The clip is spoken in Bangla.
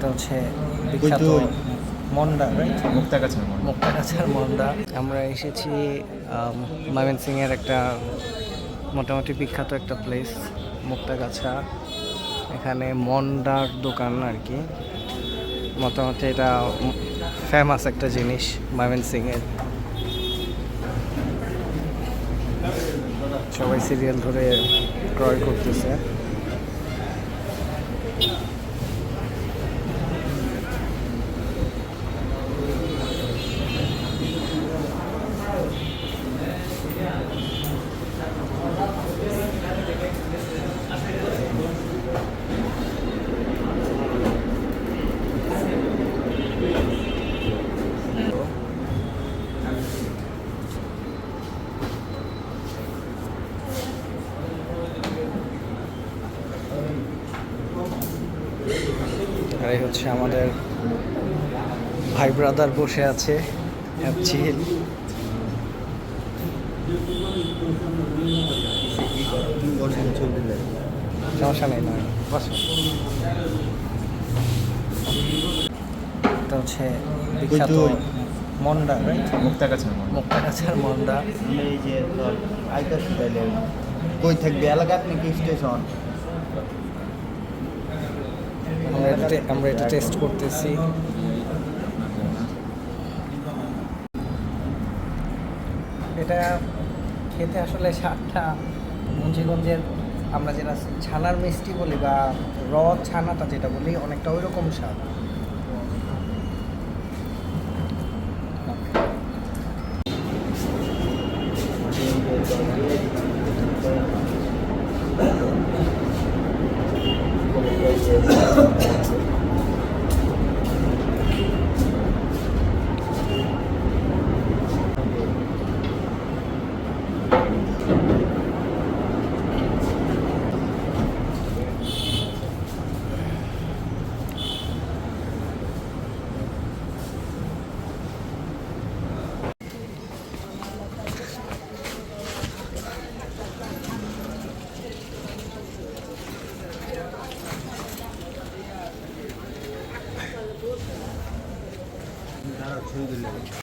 এটা হচ্ছে বিখ্যাত? মন্ডা রাইট মুক্তাগাছার মনে মুক্তাগাছার মন্ডা। আমরা এসেছি ময়মনসিং এর একটা মোটামুটি বিখ্যাত একটা প্লেস মুক্তাগাছা। এখানে মন্ডার দোকান আর কি। মোটামুটি এটা ফেমাস একটা জিনিস ময়মনসিং এর সবাই সিরিয়াল ধরে ক্রয় করতেছে। এই হচ্ছে আমাদের ভাই ব্রাদার বসে আছে চিল সমস্যা নেই না এটা হচ্ছে বিখ্যাত মন্ডা রাইট মুক্তাগাছার মুক্তাগাছার মন্ডা। এই যে কই থাকবে? এলাকাত নাকি স্টেশন? আমরা এটা টেস্ট করতেছি এটা খেতে আসলে স্বাদটা মুন্সিগঞ্জের আমরা যেটা ছানার মিষ্টি বলি বা র ছানাটা যেটা বলি, অনেকটা ওই রকম স্বাদ 잘들리 려.